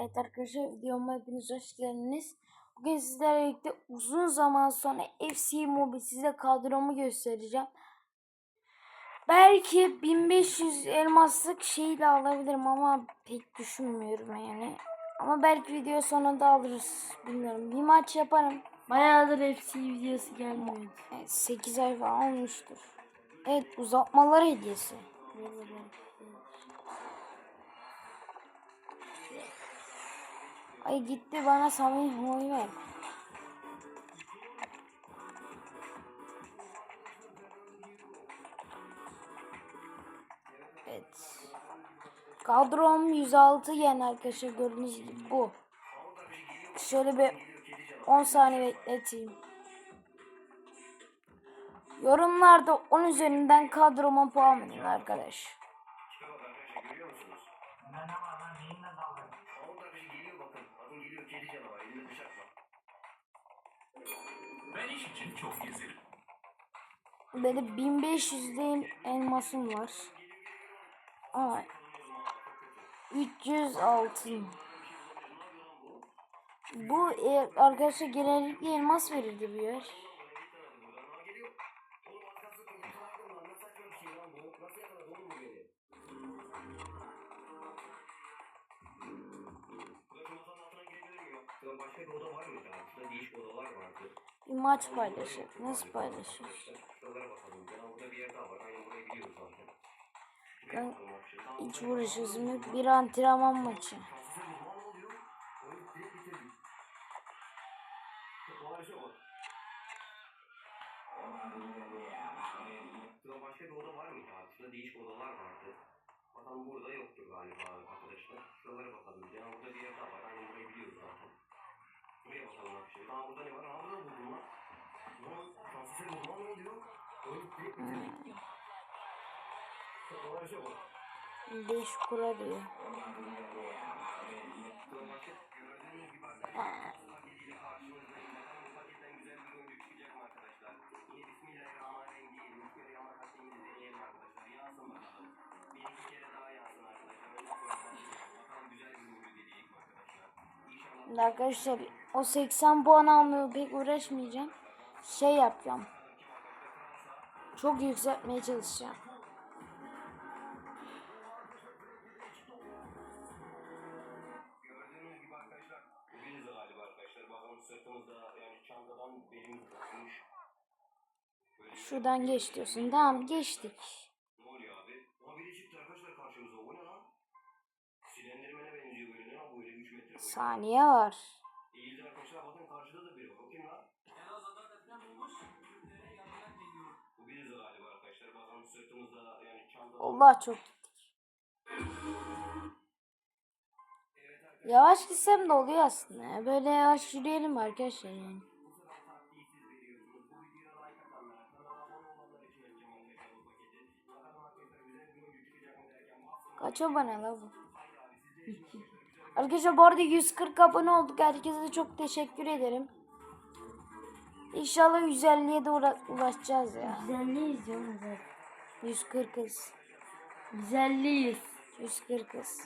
Evet arkadaşlar videoma hepiniz hoş geldiniz. Bugün sizlerle birlikte uzun zaman sonra FC Mobile size kadromu göstereceğim. Belki 1500 elmaslık şeyi de alabilirim ama pek düşünmüyorum yani. Ama belki video sonunda alırız. Bilmiyorum. Bir maç yaparım. Bayağıdır FC videosu gelmiyordu. Evet, 8 ay falan olmuştur. Evet uzatmalar hediyesi. Ay gitti bana Moy ver. Evet. Kadrom 106 yen arkadaşlar gördüğünüz gibi bu. Şöyle bir 10 saniye bekleteyim. Yorumlarda 10 üzerinden kadroma puan verin arkadaş. Böyle 1500 değil elmasım var. Ama 300 altın. Bu e, arkadaşlar genellikle elmas verirdi bir yer. Başka bir oda var mıydı? Aslında değişik odalar vardı. Bir maç paylaşır. Nasıl paylaşır? Ben hiç uğraşıyorsun yok. Bir antrenman maçı. Başka bir oda var mıydı? Aslında değişik odalar vardı. Bakalım burada yoktur galiba arkadaşlar. Şuralara bakalım. Ya burada bir yer daha var. Aynen burayı biliyoruz zaten. Buraya bakalım arkadaşlar. Aa burada ne var? Aa burada buldum lan. Lan transfer bulma ne oluyor? Oyun direkt bitirdik. Şuralara şey var. 5 kura diyor. Şimdi arkadaşlar o 80 puan almaya pek uğraşmayacağım. Şey yapacağım. Çok yükseltmeye çalışacağım. Şuradan geç diyorsun. Tamam geçtik. Ne oluyor abi? Ama biri çıktı arkadaşlar karşımıza. O ne lan? Silendirmene benziyor böyle. Ne lan böyle 3 metre boyu. Saniye var. İyidir arkadaşlar bakın karşıda da biri var. O kim lan? Bu biriz galiba arkadaşlar. Bakalım sırtımızda yani çantada. Allah çok gittik. Yavaş gitsem de oluyor aslında. Böyle yavaş yürüyelim arkadaşlar yani. Kaç abone la bu? Arkadaşlar bu arada 140 abone olduk. Herkese de çok teşekkür ederim. İnşallah 150'ye de ulaşacağız ya. 150'yiz canım zaten. 140'ız. 150'yiz. 140'ız.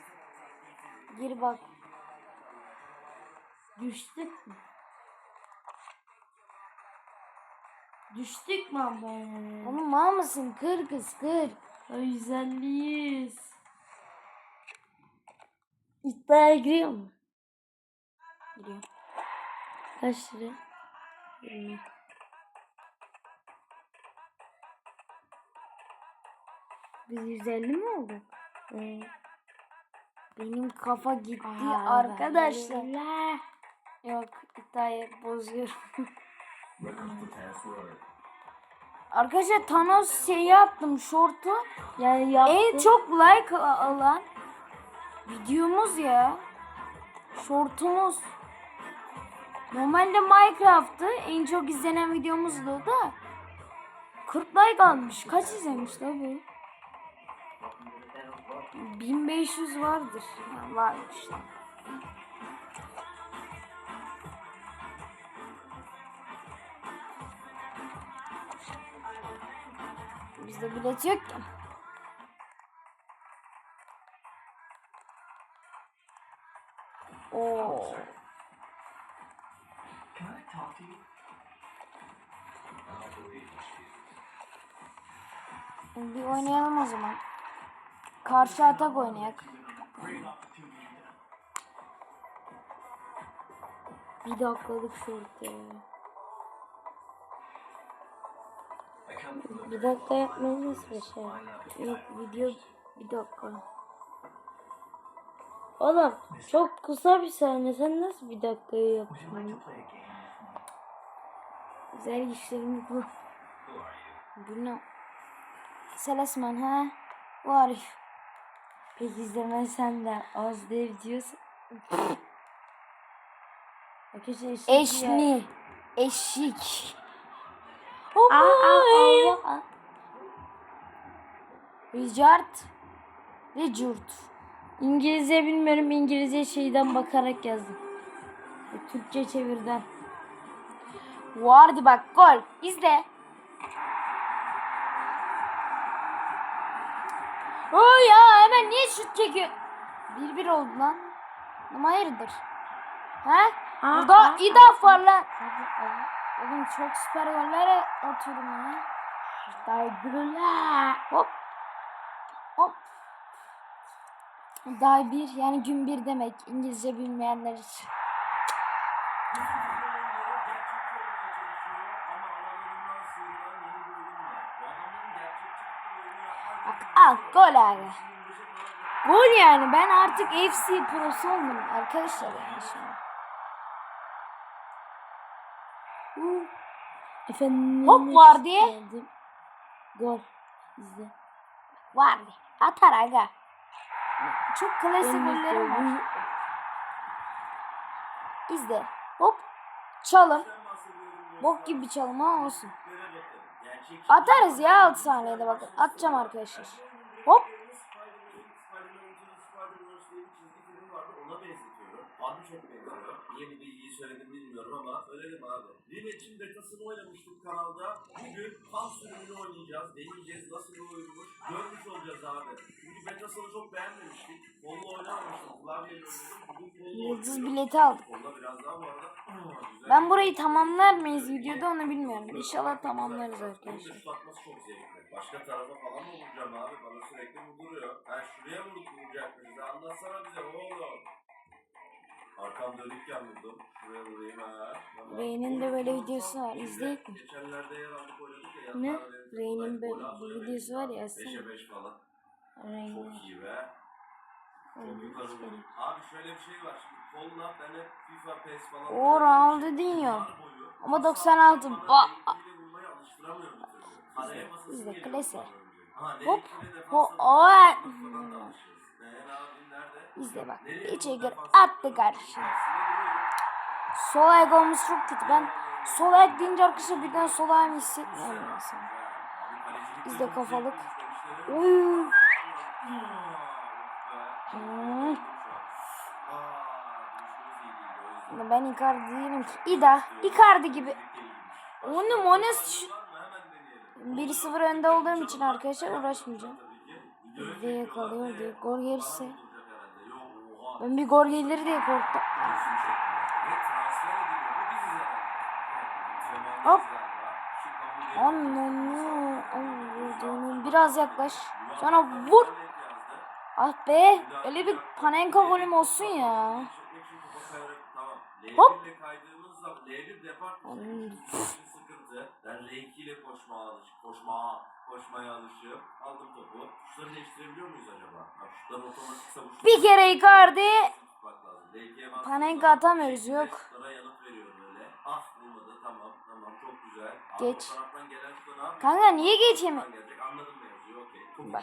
Gir bak. Düştük mü? Düştük mü ama? Oğlum mal mısın? 40'ız 40. 150'yiz. İddiaya giriyor mu? Giriyor. Kaç lira? 20. Biz 150 mi olduk? Ee, Benim kafa gitti Aa, arkadaşlar. Allah. Yok iddiayı bozuyorum. arkadaşlar Thanos şeyi yaptım şortu. Yani yaptım. En çok like alan videomuz ya. Şortumuz. Normalde Minecraft'tı. En çok izlenen videomuzdu da. 40 like almış. Kaç izlemiş la bu? 1500 vardır. Ha, varmış. Bizde bilet yok ki. Oo. Bir oynayalım o zaman. Karşı atak oynayak. Bir dakikalık the Bir dakika yapmayız mı şey? Yok video bir dakika. Oğlum çok kısa bir saniye. Sen nasıl bir dakikayı yapıyorsun? Güzel işlerimi bu. You? Bilmem. Selasman ha? Var. Peki izlemezsen de az dev diyorsun. Eşni. Eşik. Aa. Richard. Richard. İngilizce bilmiyorum. İngilizce şeyden bakarak yazdım. E, Türkçe çevirden. Vardı bak gol. İzle. Oo ya hemen niye şut çekiyor? 1-1 oldu lan. Ama hayırdır? He? Aa, Burada aa, idaf var lan. Oğlum çok süper goller atıyorum ya. Hop. Hop. Day bir yani gün bir demek İngilizce bilmeyenler için. Bak al gol abi. Gol yani ben artık FC prosu oldum arkadaşlar yani şimdi. Efendim. Hop var diye. Gol. İzle. Vardı. Atar aga. Çok klasik gollerim var. İzle. Hop. Çalım. Bok gibi bir çalım ama olsun. Atarız ya 6 saniyede bakın. Atacağım arkadaşlar. Hop. Ona benzetiyorum. Abi çok benziyor. Niye bu bilgiyi söyledim bilmiyorum ama söyledim abi. Limet'in betasını oynamıştık kanalda. Bugün tam sürümünü oynayacağız. Deneyeceğiz nasıl bir oyunmuş. Görmüş olacağız abi. Çünkü betasını çok beğenmemiştik. Kolla oynamamıştım. Klavyeyle oynadım. Yıldız bileti aldık. Kolla biraz daha bu arada. Ben burayı tamamlar mıyız videoda onu bilmiyorum. İnşallah tamamlarız arkadaşlar. çok zevkli. Başka tarafa falan mı vuracağım abi? Bana sürekli vurduruyor. Ben şuraya vurup vuracakmışız. Anlatsana bize oğlum. Arkam dönükken vurdum. Şuraya vurayım ha. Rey'nin de böyle videosu var. İzleyek mi? Geçenlerde yer aldık oynadık ya. Ne? Rey'nin böyle bir videosu var ya, aslında. 5'e 5 falan. Aynen. Çok iyi be. Çok yukarı. Abi şöyle bir şey var. Şimdi kolla ben hep FIFA, PES falan. O Ronaldinho. Ama asla 96. bana Ba- önce. Ha, Hop, ho- o-? İzle bak. Çekir defansa attı kardeşim. Sol ayak olması çok kötü. Ben sol ayak deyince arkadaşlar birden sol ayağımı hissetmiyorum çok kafalık. zevkli işlemişleri. Uy. Hmm. Ben Icardi değilim ki. İda. Icardi gibi. Oğlum o ne şu... 1-0 önde olduğum için arkadaşlar uğraşmayacağım. Diye kalıyor diye. Gol gelirse. Ben bir gol gelir diye korktum. Hop. Ananı. Biraz yaklaş. Sonra vur. Ah be. Öyle bir panenka golüm olsun ya. Hop. Hop. kaydığımız zaman L1 depart sıkıntı. Ben R2 ile koşmaya alış, koşmaya, koşmaya alışığım. Aldım topu. Tuşları değiştirebiliyor muyuz acaba? Ha, tuşları otomatik savuşturma. Bir kere Icardi. Tutmak lazım. L2'ye bastığım Panenka atamıyoruz, yok. Ah bulmadı tamam tamam çok güzel. Geç. Kanka niye geçemiyor? Anladım Bak,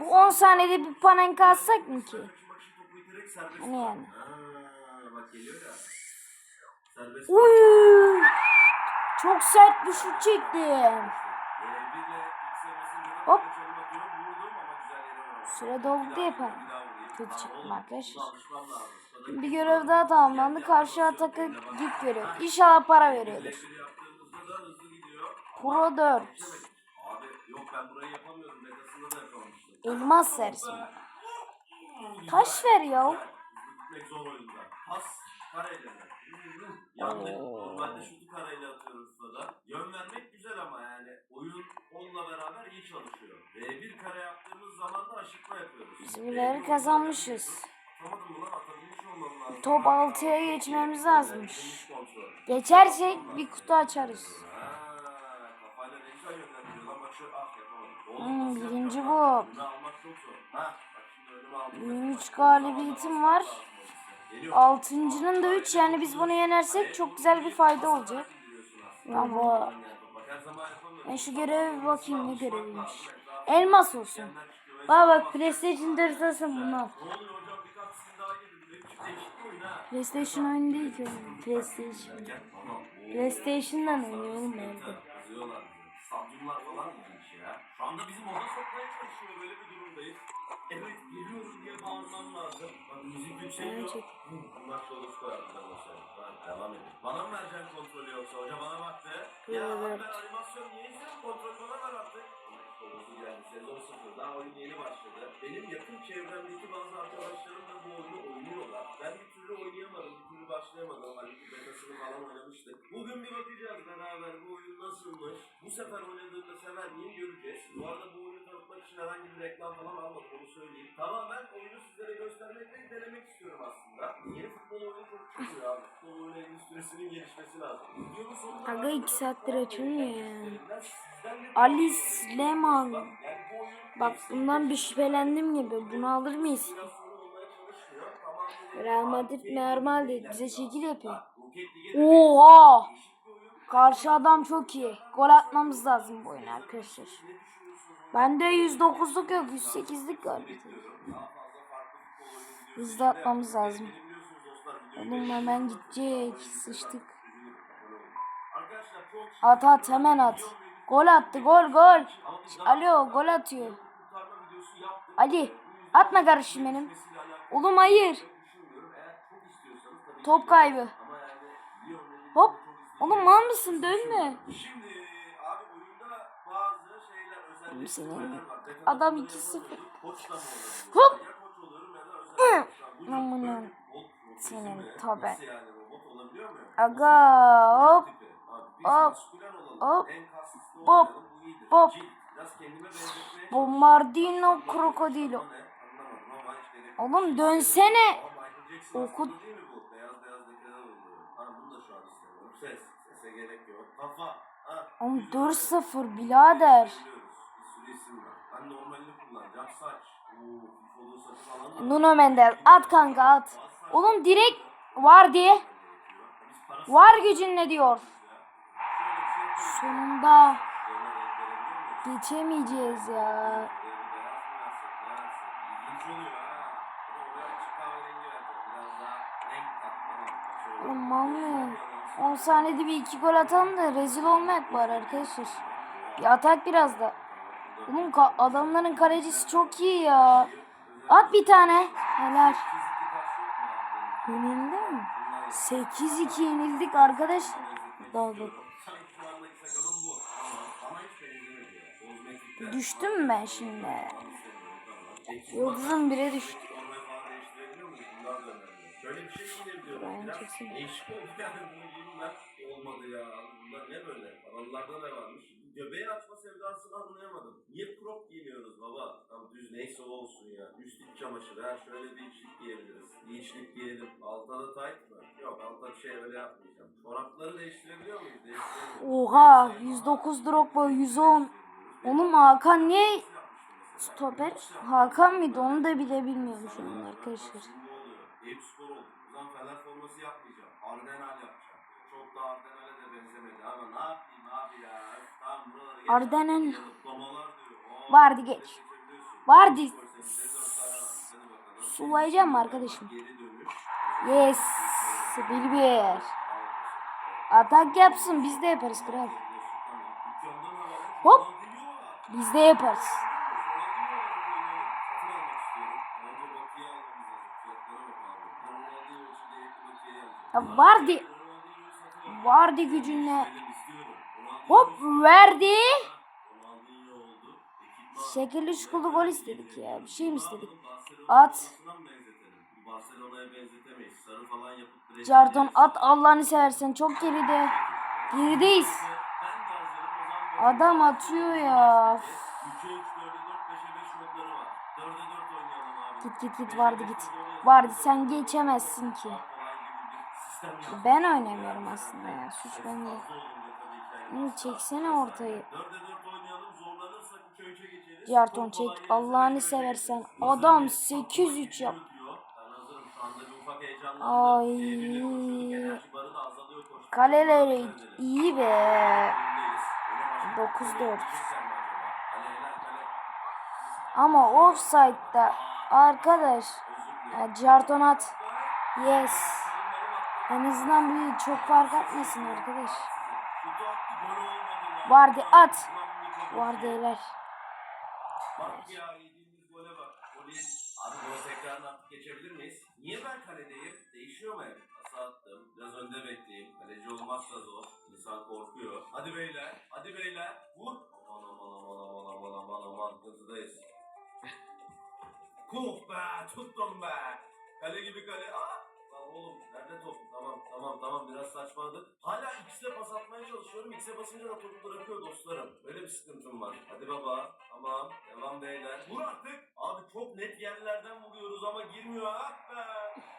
Bu 10 saniyede bir panenka atsak mı ki? Hani yani? Uy. Çok sert bir şut çektim. Hop. Süre doldu yapar. Kötü çıktım arkadaşlar. Bir görev daha tamamlandı. Karşı ataka git görev. İnşallah para veriyordur. Pro 4. Abi yok ben burayı Elmas serisi. Taş ver ya. Yandık. Normalde şutu kareyle atıyorum sırada. Yön vermek güzel ama yani oyun onunla beraber iyi çalışıyor. V1 kare yaptığımız zaman da aşırtma yapıyoruz. Bizimkileri V1 kazanmışız. Top Ha, altıya tamam. geçmemiz lazımmış. Geçersek bir kutu açarız. Ah Hmm, birinci bu. Benim üç Bak, galibiyetim var. Altıncının da 3 yani biz bunu yenersek çok güzel bir fayda olacak. Ama ben şu göreve bir bakayım ne göreviymiş. Elmas olsun. Bak bak PlayStation 4 alsın bunu. PlayStation oyunu değil ki. PlayStation. PlayStation'dan oynuyorum ben de. Stadyumlar falan ilginç ya. Şu anda bizim oda sokmaya çalışıyor. Böyle bir durumdayız. Evet geliyorum diye bağırmam lazım. Bak müzik yükseliyor. Gerçek. Bunlar şöyle koyarım ben. Hadi devam edin. Bana mı vereceksin kontrolü yoksa? Hoca bana bak be. Ya ben animasyon niye izliyorum? Kontrol bana ver artık. Sorusu geldi. Sezon 0. Daha oyun yeni başladı. Benim yakın çevremdeki bazı arkadaşlarım da bu oyunu oynuyorlar. Ben bir türlü oynayamadım. Bir türlü başlayamadım. Halbuki betasını falan oynamıştık. Bugün bir bakacağız beraber bu oyun nasılmış. Bu sefer oynadığında sever miyim göreceğiz. Bu arada bu oyunu tanıtmak için herhangi bir reklam falan almadım onu söyleyeyim. Tamamen oyunu sizlere göstermek ve denemek istiyorum aslında. Yeni futbol oyunu çok çıkıyor abi. Futbol oyunu endüstrisinin gelişmesi lazım. Videonun sonunda Aga iki saattir açılmıyor ya. Ali Sleman. Bak bundan bir şüphelendim gibi. Bunu alır mıyız? Real Madrid normal değil. Bize şekil yapıyor. De Oha! oyun. Karşı adam çok iyi. Gol atmamız lazım bu oyuna arkadaşlar. Bende 109'luk yok. 108'lik galiba. Hızlı atmamız lazım. Oğlum hemen gidecek. Sıçtık. At at hemen at. Gol attı gol gol. Alo gol atıyor. Ali atma kardeşim benim. Oğlum hayır. Top kaybı. Oğlum mal mısın dönme. Şimdi abi oyunda bazı şeyler özellikle Senin adam bunu 2-0. yapamıyorduk. Koçla mı oynadın? Hop. Robotizmi Senin tabi. Aga hop. Hop. Hop. Hop. Hop. Bombardino krokodilo. Oğlum dönsene. Aa, Michael Jackson Oku- aslında değil mi bu? Beyaz beyaz lekeler oluyor. Ha bunu da şu an istemiyorum. Ses. Sese gerek yok. Kafa. Ha. Oğlum güzel. 4-0 birader. Ben normalini kullanacağım. Saç. Oo. Nuno Mendes at kanka at. Oğlum direkt var diye. Var gücünle diyor. Sonunda geçemeyeceğiz ya. Oğlum mal mı? 10 saniyede bir iki gol atalım da rezil olmayak var arkadaşlar. Bir atak biraz da. Oğlum ka- adamların kalecisi çok iyi ya. At bir tane. Helal. Yenildi mi? 8-2 yenildik arkadaş. Daldı. Düştüm mü ben şimdi? Yıldızım bire düştü. Şöyle bir şey. Ben Biraz ben. Olmadı ya. Bunlar ne böyle? Aralarında ne varmış? Göbeği açma sevdasını anlayamadım. Niye crop giymiyoruz baba? Tamam düz neyse o olsun ya. Üst iç çamaşırı. Ha şöyle bir içlik giyebiliriz. Bir içlik giyelim. Altta da tight mı? Yok altta bir şey öyle yapmayacağım. Çorapları değiştirebiliyor muyuz? Değiştirebiliyoruz. Oha 109 Drogba 110. Oğlum Hakan niye stoper? Hakan mıydı onu da bile bilmiyorum şu an arkadaşlar. Eyüp spor oldu. Zaman Fener forması yapmayacağım. Ardenal tane var. Hadi bakalım. Sulayacağım arkadaşım? Yes. Bilber. Atak yapsın biz de yaparız kral. Hop. Biz de yaparız. Ya Vardy. Vardy gücünle. Hop verdi. Şekilli şukulu gol istedik ya. Bir şey mi istedik? At. Jarton at Allah'ını seversen çok geride. Gerideyiz. Adam atıyor ya. 3'e 3, 4'e 4, 5'e 5 modları var. 4'e 4 oynayalım abi. Git git git vardı git. Vardı sen geçemezsin ki. Ben oynamıyorum aslında ya. Suç bende. Hı, Çeksene ortayı. 4'e 4 oynayalım. Zorlanırsak 3'e 3'e geçeriz. Jarton Çok çek Allah'ını seversen. Adam 803 yap. Ay. Kaleleri iyi be. Öndeyiz. Öne başladık. 9-4. Kale yiyecekler mi acaba? Kale helal kale. Ama offside'da arkadaş. Jarton at. Yes. En azından bir çok fark atmasın arkadaş. Vardı at. Vardı miyiz? Niye ben kaledeyim? Değişiyor mu? Pası attım. Biraz önde bekleyeyim. Kaleci olmak da zor. İnsan korkuyor. Hadi beyler. Hadi beyler. Vur. Aman. Tuttum be. Kale gibi kale. Aa. Tamam tamam biraz saçmaladık. Hala X'e pas atmaya çalışıyorum. X'e basınca da topu bırakıyor dostlarım. Böyle bir sıkıntım var. Hadi baba. Tamam. Devam beyler. Vur artık. Abi çok net yerlerden vuruyoruz ama girmiyor. Ah be.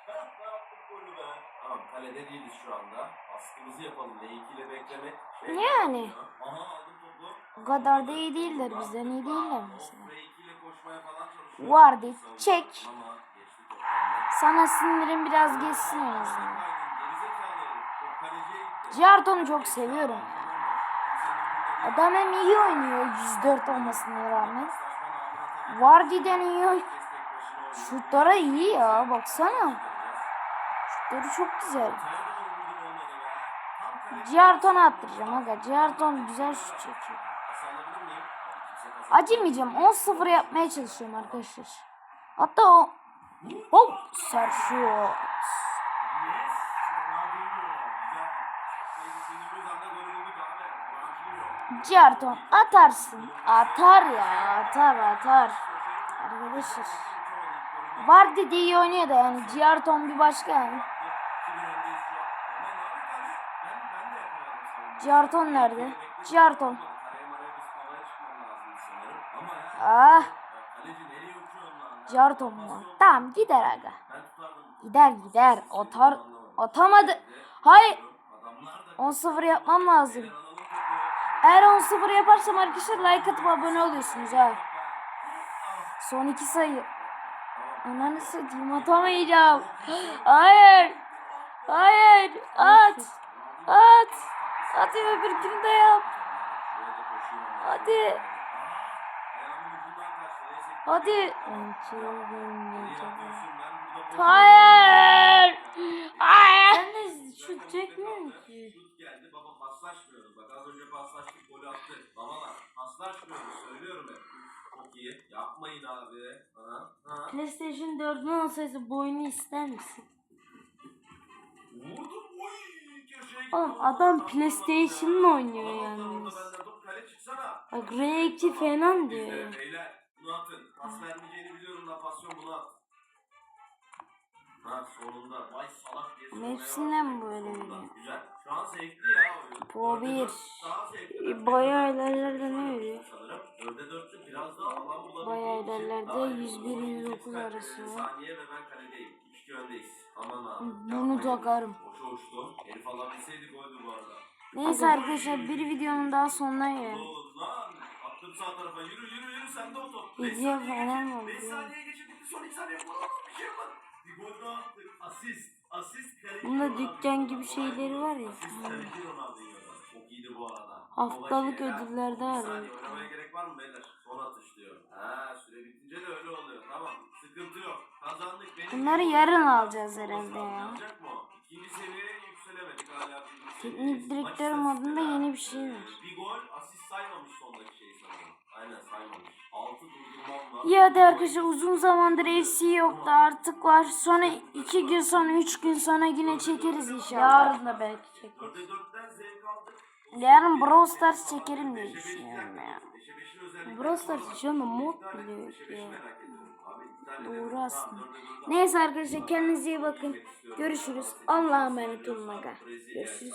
Ah be attık golü be. Tamam kalede değiliz şu anda. Baskımızı yapalım. L2 ile beklemek. Şey Yani. Aha aldım topu. O kadar da iyi değiller bizden iyi değiller mesela. L2 ile koşmaya falan çalışıyorum. Vardı, çek. Sana sinirim biraz geçsin en azından. Jarton'u çok seviyorum. Adam hem iyi oynuyor 104 olmasına rağmen. Vardy'den iyi. Şutlara iyi ya baksana. Şutları çok güzel. Jarton'a attıracağım aga. Jarton güzel şut çekiyor. Acımayacağım. 10-0 yapmaya çalışıyorum arkadaşlar. Hatta o... Hop! Sergio. Jarton atarsın. Atar ya. Atar atar. Arkadaşlar. Vardy de iyi oynuyor da yani Jarton bir başka yani. Jarton nerede? Jarton. Ah. Jarton mu? Tamam gider aga. Gider gider. Atar. Atamadı. Hayır. 10-0 yapmam lazım. Eğer 10-0 yaparsam arkadaşlar like atıp abone oluyorsunuz ha. Son iki sayı. Ananı satayım atamayacağım. Hayır. Hayır. At. At. At öbürkünü de yap. Hadi. Hadi. Hayır. Hayır. Ben de şut çekmiyorum ki. Şut geldi baba paslaşmıyoruz. Bak az önce paslaştık golü attık. Babalar paslaşmıyoruz söylüyorum hep. Çok iyi. Yapmayın abi. Ha, ha. PlayStation 4'ün olsaydı bu oyunu ister misin? Vurdum. Oy. Köşeye gitti. Oğlum adam PlayStation'la oynuyor Baba, yani. orada benden top kale çıksana. Bak R2 falan diyor beyler bunu atın. Pas vermeyeceğini Ha sonunda. Vay salak diye sormaya Hepsinden başladı. böyle veriyor. Güzel. Şu an zevkli ya oyun. Pro Dörde bir. dört daha zevkli. E, bayağı ilerlerde ne veriyor? Sanırım. Dörde dörtte biraz daha alan bulabildiği Bayağı ilerlerde daha iyi 101, olur. 109 Sekiz arası var. Saniye ve ben kaledeyim. 2 öndeyiz. Aman abi. Bunu takarım. Boşa uçtum. Herif alabilseydi goldü bu arada. Neyse arkadaşlar bir videonun daha sonuna lan. Attım sağ tarafa. Yürü yürü yürü. Sen de o top. Video Beş saniye geçti. Son iki saniye. Vuralım. Bir şey yapalım. Bunda dükkan gibi şeyleri var ya. Asist kaleci Ronaldinho'da. Çok iyiydi bu arada. Haftalık ödüllerde var saniye ya. oynamaya gerek var mı beyler? Son atış diyor. Ha süre bitince de öyle oluyor. Tamam. Sıkıntı yok. Kazandık. Benim Bunları yarın alacağız herhalde ya. İkinci seviyeye yükselemedik hala. Teknik seviyedeyiz. direktör Maç modunda istatistikleri yeni bir şey var. Bir gol asist saymamış sondaki şeyi sanırım. Aynen saymamış. Altı durdurmam var. Ya da arkadaşlar uzun zamandır FC yoktu artık var. Sonra iki gün sonra üç gün sonra yine çekeriz inşallah. Yarın da belki çeker. Dörde dörtten zevk aldık. Yarın Brawl Stars çekerim diye düşünüyorum ya. Brawl Stars canım mod iki tane Doğru aslında. Neyse arkadaşlar kendinize iyi bakın. Görüşürüz. Allah'a emanet olun Görüşürüz.